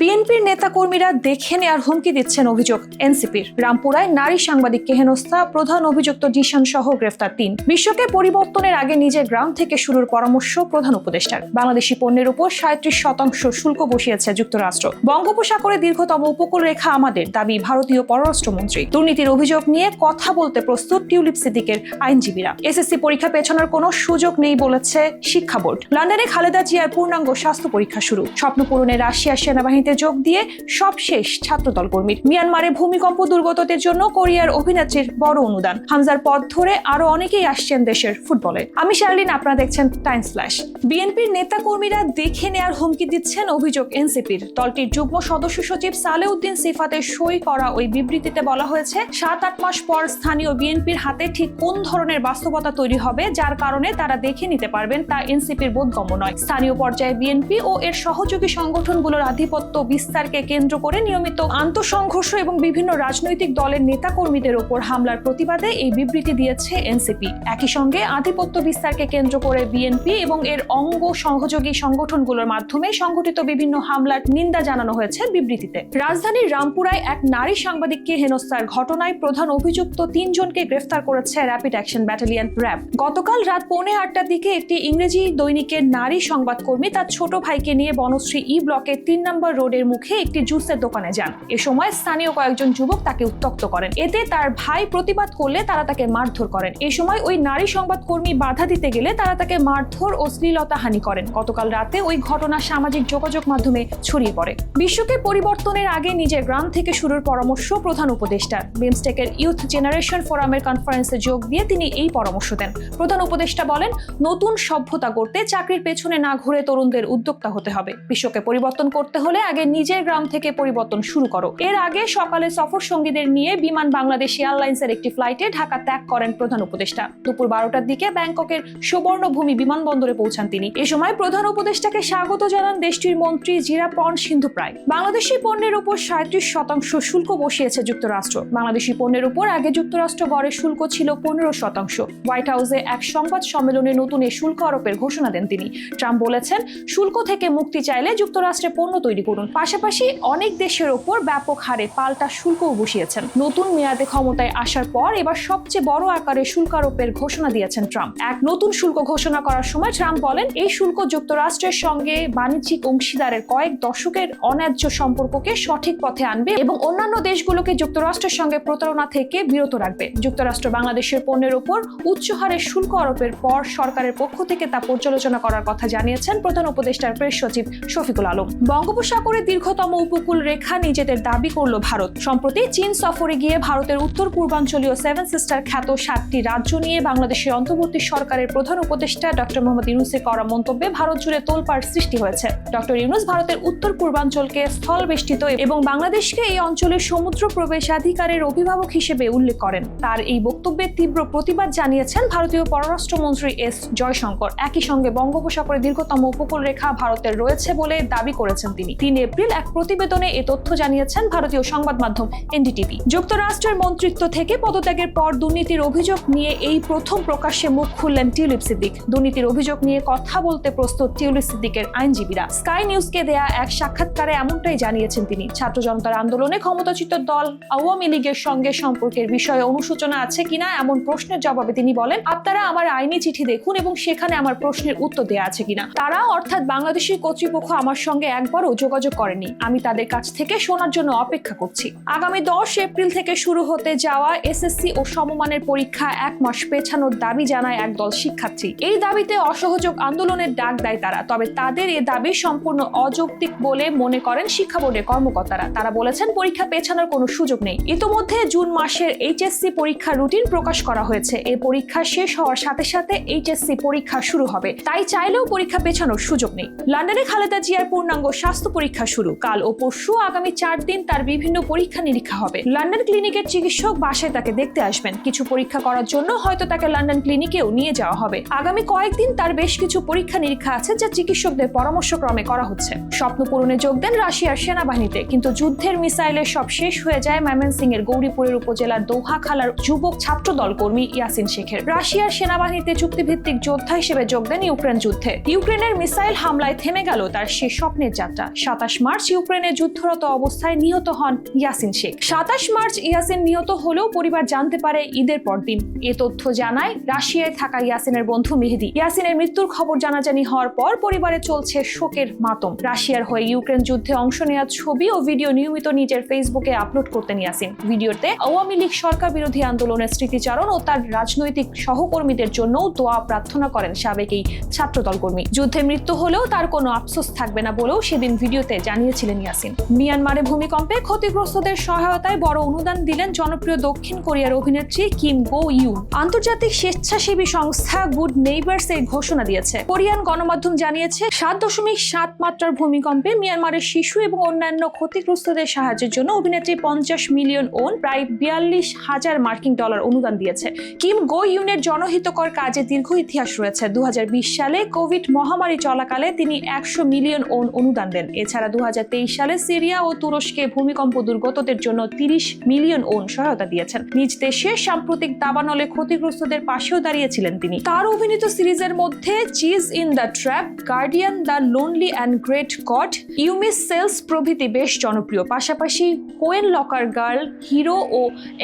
বিএনপির নেতাকর্মীরা দেখে নেয়ার হুমকি দিচ্ছেন অভিযোগ। এনসিপির রামপুরায় নারী সাংবাদিককে হেনস্থা, প্রধান অভিযুক্ত জিশান সহ গ্রেফতার তিন। বিশ্বকে পরিবর্তনের আগে নিজের গ্রাম থেকে শুরুর পরামর্শ প্রধান উপদেষ্টার। বাংলাদেশি পণ্যের উপর সাঁত্রিশ শতাংশ শুল্ক বসিয়েছে যুক্তরাষ্ট্র। বঙ্গোপসাগরে দীর্ঘতম উপকূল রেখা আমাদের, দাবি ভারতীয় পররাষ্ট্রমন্ত্রী। দুর্নীতির অভিযোগ নিয়ে কথা বলতে প্রস্তুত টিউলিপ সিদ্দিকের আইনজীবীরা। এসএসসি পরীক্ষা পেছানোর কোনো সুযোগ নেই বলেছে শিক্ষা বোর্ড। লন্ডনে খালেদা জিয়ার পূর্ণাঙ্গ স্বাস্থ্য পরীক্ষা শুরু। স্বপ্ন পূরণে রাশিয়ার সেনাবাহিনীতে যোগ দিয়ে সব শেষ ছাত্রদল কর্মীর মিয়ানমারে ভূমিকম্প দুর্গতদের জন্য কোরিয়ার অভিনেত্রীর বড় অনুদান। হামজার পথ ধরে আরও অনেকেই আসছেন দেশের ফুটবলে। আমি শার্লিন, আপনারা দেখছেন টাইমস ফ্ল্যাশ। বিএনপির নেতা কর্মীরা দেখে নেয়ার হুমকি দিচ্ছেন অভিযোগ এনসিপির। দলটির যুগ্ম সদস্য সচিব সালেউদ্দিন সিফাতের সই করা ওই বিবৃতিতে বলা হয়েছে, সাত আট মাস পর স্থানীয় বিএনপির হাতে ঠিক কোন ধরনের বাস্তবতা তৈরি হবে, যার কারণে তারা দেখে নিতে পারবেন তা এনসিপির বোধগম্য নয়। স্থানীয় পর্যায়ে বিএনপি ও এর সহযোগী সংগঠনগুলোর আধিপত্য বিস্তারকে কেন্দ্র করে নিয়মিত আন্তঃসংঘর্ষ এবং বিভিন্ন রাজনৈতিক দলের নেতাকর্মীদের ওপর হামলার প্রতিবাদে এই বিবৃতি দিয়েছে এনসিপি। একই সঙ্গে আধিপত্য বিস্তারকে কেন্দ্র করে বিএনপি এবং এর অঙ্গ সহযোগী সংগঠনগুলোর মাধ্যমে সংঘটিত বিভিন্ন হামলার নিন্দা জানানো হয়েছে বিবৃতিতে। রাজধানীর রামপুরায় এক নারী সাংবাদিককে হেনস্থার ঘটনায় প্রধান অভিযুক্ত তিনজনকে গ্রেফতার করেছে র্যাপিড অ্যাকশন ব্যাটালিয়ন র্যাব। গতকাল রাত পৌনে আটটার দিকে একটি ইংরেজি দৈনিকের নারী সংবাদকর্মী তার ছোট ভাইকে নিয়ে বনশ্রী ই ব্লকের তিন নম্বর রোডের মুখে একটি জুসের দোকানে যান। এ সময় স্থানীয় কয়েকজন যুবক তাকে উত্তক্ত করেন। এতে তার ভাই প্রতিবাদ করলে তারা তাকে মারধর করেন। এ সময় ওই নারী সংবাদকর্মী বাধা দিতে গেলে তারা তাকে মারধর ও শ্লীলতা হানি করেন। গতকাল রাতে ওই ঘটনা সামাজিক যোগাযোগ মাধ্যমে ছড়িয়ে পড়ে। বিশ্বকে পরিবর্তনের আগে নিজের গ্রাম থেকে শুরুর পরামর্শ প্রধান উপদেষ্টার। বিমস্টেকের ইউথ জেনারেশন ফোরামের কনফারেন্সে যোগ দিয়ে তিনি এই পরামর্শ দেন। প্রধান উপদেষ্টা বলেন, নতুন সভ্যতা করতে চাকরির পেছনে না ঘুরে তরুণদের উদ্যোক্তা হতে হবে। বিশ্বকে পরিবর্তন করতে হলে আগে নিজের গ্রাম থেকে পরিবর্তন শুরু করো। এর আগে সকালে সফর সঙ্গীদের নিয়ে বিমান বাংলাদেশ এয়ারলাইন্সের একটি ফ্লাইটে ঢাকা ত্যাগ করেন প্রধান উপদেষ্টা। দুপুর বারোটার দিকে ব্যাংককের সুবর্ণভূমি বিমানবন্দরে পৌঁছান তিনি। এ সময় প্রধান উপদেষ্টাকে স্বাগত জানান দেশটির মন্ত্রী জিরাপন সিন্ধু প্রায়। বাংলাদেশি পণ্যের উপর সাঁত্রিশ শতাংশ শুল্ক বসিয়েছে যুক্তরাষ্ট্র। বাংলাদেশি পণ্যের উপর আগে যুক্তরাষ্ট্র গড়ে শুল্ক ছিল পনেরো শতাংশ। হোয়াইট হাউসে এক সংবাদ সম্মেলনে নতুন এই শুল্ক আরোপের ঘোষণা দেন তিনি। ট্রাম্প বলেছেন, শুল্ক থেকে মুক্তি চাইলে যুক্তরাষ্ট্রে পণ্য তৈরি করুন। পাশাপাশি অনেক দেশের ওপর ব্যাপক হারে পাল্টা শুল্কও বসিয়েছেন। নতুন মেয়াদে ক্ষমতায় আসার পর এবার সবচেয়ে বড় আকারে শুল্ক আরোপের ঘোষণা দিয়েছেন ট্রাম্প। এক নতুন শুল্ক ঘোষণা করার সময় ট্রাম্প বলেন, এই শুল্ক যুক্তরাষ্ট্রের সঙ্গে বাণিজ্যিক অংশীদারের কয়েক দশকের অন্যায্য সম্পর্ককে সঠিক পথে আনবে এবং অন্যান্য দেশগুলোকে যুক্তরাষ্ট্রের সঙ্গে প্রতারণা থেকে বিরত রাখবে। যুক্তরাষ্ট্র বাংলাদেশের পণ্যের উপর উচ্চ হারে শুল্ক আরোপের পর সরকারের পক্ষ থেকে তা পর্যালোচনা করার কথা জানিয়েছেন প্রধান উপদেষ্টার প্রেস সচিব শফিকুল আলম। বঙ্গোপসাগরে দীর্ঘতম উপকূল রেখা নিজেদের দাবি করল ভারত। সম্প্রতি চীন সফরে গিয়ে ভারতের উত্তর পূর্বাঞ্চলীয় সেভেন সিস্টার খ্যাত সাতটি রাজ্য নিয়ে বাংলাদেশের অন্তর্বর্তী সরকারের প্রধান উপদেষ্টা ডক্টর মোহাম্মদ ইউনুসের করা মন্তব্যে ভারত জুড়ে তোলপাড় সৃষ্টি হয়েছে। ডক্টর ইউনুস ভারতের উত্তর পূর্বাঞ্চলকে স্থল বেষ্টিত এবং বাংলাদেশকে এই অঞ্চলের সমুদ্র প্রবেশাধিকারের অভিভাবক হিসেবে উল্লেখ করেন। তার এই বক্তব্যের তীব্র প্রতিবাদ জানিয়েছেন ভারতীয় পররাষ্ট্রমন্ত্রী এস জয়শঙ্কর। একই সঙ্গে বঙ্গোপসাগরে দীর্ঘতম উপকূল রেখা ভারতের রয়েছে বলে দাবি করেছেন তিনি। তিন এপ্রিল এক প্রতিবেদনে এ তথ্য জানিয়েছেন ভারতীয় সংবাদ মাধ্যম এনডিটিভি। যুক্তরাষ্ট্রের মন্ত্রিত্ব থেকে পদত্যাগের পর দুর্নীতির অভিযোগ নিয়ে এই প্রথম প্রকাশ্যে মুখ খুললেন টিউলিপ সিদ্দিক। দুর্নীতির অভিযোগ নিয়ে কথা বলতে প্রস্তুত টিউলিপ সিদ্দিকের আইনজীবীরা। স্কাই নিউজকে দেয়া এক সাক্ষাৎকারে এমনটাই জানিয়েছেন তিনি। ছাত্র জনতার আন্দোলনে ক্ষমতাচ্যুত দল আওয়ামী লীগের সঙ্গে সম্পর্কের বিষয়ে অনুশোচনা আছে কিনা এমন প্রশ্নের জবাবে তিনি বলেন, আপনারা আমার আইনি চিঠি দেখুন এবং সেখানে আমার প্রশ্নের উত্তর দেওয়া আছে কিনা। তারা অর্থাৎ বাংলাদেশের কর্তৃপক্ষ আমার সঙ্গে একবারও যোগাযোগ করেনি। আমি তাদের কাছ থেকে শোনার জন্য অপেক্ষা করছি। আগামী দশ এপ্রিল থেকে শুরু হতে যাওয়া এসএসসি ও সমমানের পরীক্ষা এক মাস পেছানোর দাবি জানায় একদল শিক্ষার্থী। এই দাবিতে অসহযোগ আন্দোলনের ডাক দেয় তারা, তবে তাদের এ দাবি সম্পূর্ণ অযৌক্তিক বলে মনে করেন শিক্ষা বোর্ডের কর্মকর্তারা। তারা বলেছেন, পরীক্ষা পেছানোর কোনো সুযোগ নেই। ইতোমধ্যে জুন মাসের এইচএসসি পরীক্ষা রুটিন প্রকাশ করা হয়েছে। এই পরীক্ষা শেষ হওয়ার সাথে সাথে এইচএসসি পরীক্ষা শুরু হবে। তাই চাইলেও পরীক্ষা পেছানোর সুযোগ নেই। লন্ডনে খালেদা জিয়ার পূর্ণাঙ্গ স্বাস্থ্য পরীক্ষা শুরু। কাল ও পরশু আগামী চার দিন তার বিভিন্ন পরীক্ষা নিরীক্ষা হবে। লন্ডন ক্লিনিকের চিকিৎসক বাসায় তাকে দেখতে আসবেন। কিছু পরীক্ষা করার জন্য হয়তো তাকে লন্ডন ক্লিনিকেও নিয়ে যাওয়া হবে। আগামী কয়েকদিন তার বেশ কিছু পরীক্ষা নিরীক্ষা আছে যা চিকিৎসকদের পরামর্শক্রমে করা হচ্ছে। স্বপ্ন পূরণে যোগ দেন রাশিয়ার সেনাবাহিনীতে। কিন্তু যুদ্ধের মিসাইলের সব শেষ হয়ে যায় ময়মনসিং এর গৌরীপুরের উপজেলার দৌহাখালার যুবক ছাত্র দল কর্মী ইয়াসিন শেখের। রাশিয়ার সেনাবাহিনীতে চুক্তিভিত্তিক যোদ্ধা হিসেবে যোগ দেন ইউক্রেন যুদ্ধে। ইউক্রেনের মিসাইল হামলায় থেমে গেল তার সে স্বপ্নের যাত্রা। সাতাশ মার্চ ইউক্রেনে যুদ্ধরত অবস্থায় নিহত হন ইয়াসিন শেখ। সাতাশ মার্চ ইয়াসিন নিহত হলেও পরিবার জানতে পারে ঈদের পরদিন। এ তথ্য জানায় রাশিয়ায় থাকা ইয়াসিনের বন্ধু মেহেদি। ইয়াসিনের মৃত্যুর খবর জানাজানি হওয়ার পর পরিবারে চলছে শোকের মাতম। রাশিয়ার হয়ে ইউক্রেন যুদ্ধে অংশ নেওয়ার ছবি ও ভিডিও নিয়মিত নিজের ফেসবুকে আপলোড করতেন ইয়াসিন। ভিডিওতে আওয়ামী লীগ সরকার বিরোধী আন্দোলনের স্মৃতিচারণ ও তার রাজনৈতিক সহকর্মীদের জন্য দোয়া প্রার্থনা করেন সাবেক এই ছাত্রদল কর্মী যুদ্ধে মৃত্যু হলেও তার কোনো আফসোস থাকবে না বলেও সেদিন ভিডিওতে জানিয়েছিলেন ইয়াসিন। মিয়ানমারে ভূমিকম্পে ক্ষতিগ্রস্তদের সহায়তায় বড় অনুদান দিলেন জনপ্রিয় দক্ষিণ কোরিয়ার অভিনেত্রী কিম গো ইউ আন্তর্জাতিক স্বেচ্ছাসেবী সংস্থা গুড নেইবার্স এই ঘোষণা দিয়েছে। কোরিয়ান গণমাধ্যম জানিয়েছে, সাত দশমিক সাত মাত্রার ভূমিকম্পে মিয়ানমারের শিশু এবং অন্যান্য ক্ষতিগ্রস্তদের সাহায্যের জন্য অভিনেত্রী পঞ্চাশ মিলিয়ন ওন, প্রায় বিয়াল্লিশ হাজার মার্কিন ডলার অনুদান দিয়েছে। কিম গো ইউনের জনহিতকর কাজে দীর্ঘ ইতিহাস রয়েছে। দু হাজার বিশ সালে কোভিড মহামারী চলাকালে তিনি একশো মিলিয়ন ওন অনুদান দেন। এছাড়া দু হাজার তেইশ সালে সিরিয়া ও তুরস্কে ভূমিকম্প দুর্গতদের জন্য তিরিশ মিলিয়ন ওন সহায়তা দিয়েছেন। নিজ দেশে সাম্প্রতিক দাবানলে ক্ষতিগ্রস্তদের পাশেও দাঁড়িয়েছিলেন তিনি। তার অভিনীত সিরিজের মধ্যে cheese in the trap guardian the lonely and great god Yumi's cells প্রভৃতি বেশ জনপ্রিয়। পাশাপাশি কোয়েন লকার গার্ল হিরো ও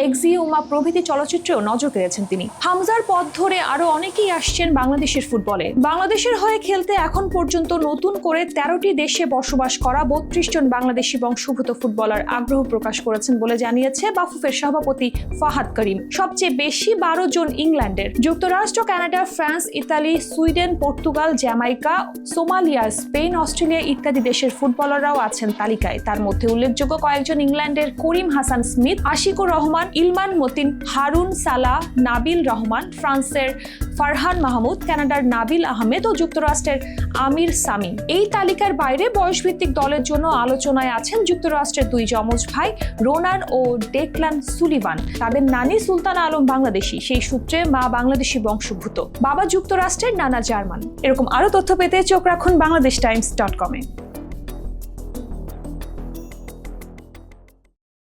এক্সিউমা প্রভৃতি চলচ্চিত্রেও নজর কেড়েছেন তিনি। হামজার পথ ধরে আরও অনেকেই আসছেন বাংলাদেশের ফুটবলে। বাংলাদেশের হয়ে খেলতে এখন পর্যন্ত নতুন করে তেরোটি দেশে বসবাস করা বত্রিশ জন বাংলাদেশি বংশোদ্ভূত ফুটবলার আগ্রহ প্রকাশ করেছেন বলে জানিয়েছে বাফুফের সভাপতি ফাহাদ করিম। সবচেয়ে বেশি বারো জন ইংল্যান্ডের। যুক্তরাষ্ট্র, Canada, France, Italy, Sweden, Portugal, Jamaica, Somalia, Spain, Australia ইত্যাদি দেশের ফুটবলাররাও আছেন তালিকায়। তার মধ্যে উল্লেখযোগ্য কয়েকজন ইংল্যান্ডের করিম হাসান স্মিথ, আশিকুর রহমান, ইলমান মতিন, হারুন সালা নাবিল রহমান, ফ্রান্সের ফারহান মাহমুদ, কানাডার নাবিল আহমেদ ও যুক্তরাষ্ট্রের আমির সামি এই তালিকার বাইরে বয়সভিত্তিক দলের জন্য আলোচনায় আছেন যুক্তরাষ্ট্রের দুই যমজ ভাই, রোনান ও ডেকলান সুলিভান। তাদের নানি সুলতান আলম বাংলাদেশি, সেই সূত্রে মা বাংলাদেশি বংশোদ্ভূত। বাবা যুক্তরাষ্ট্রের, নানা জার্মান। এরকম আরও তথ্য পেতে চোখ রাখুন বাংলাদেশ টাইমস ডট কমে।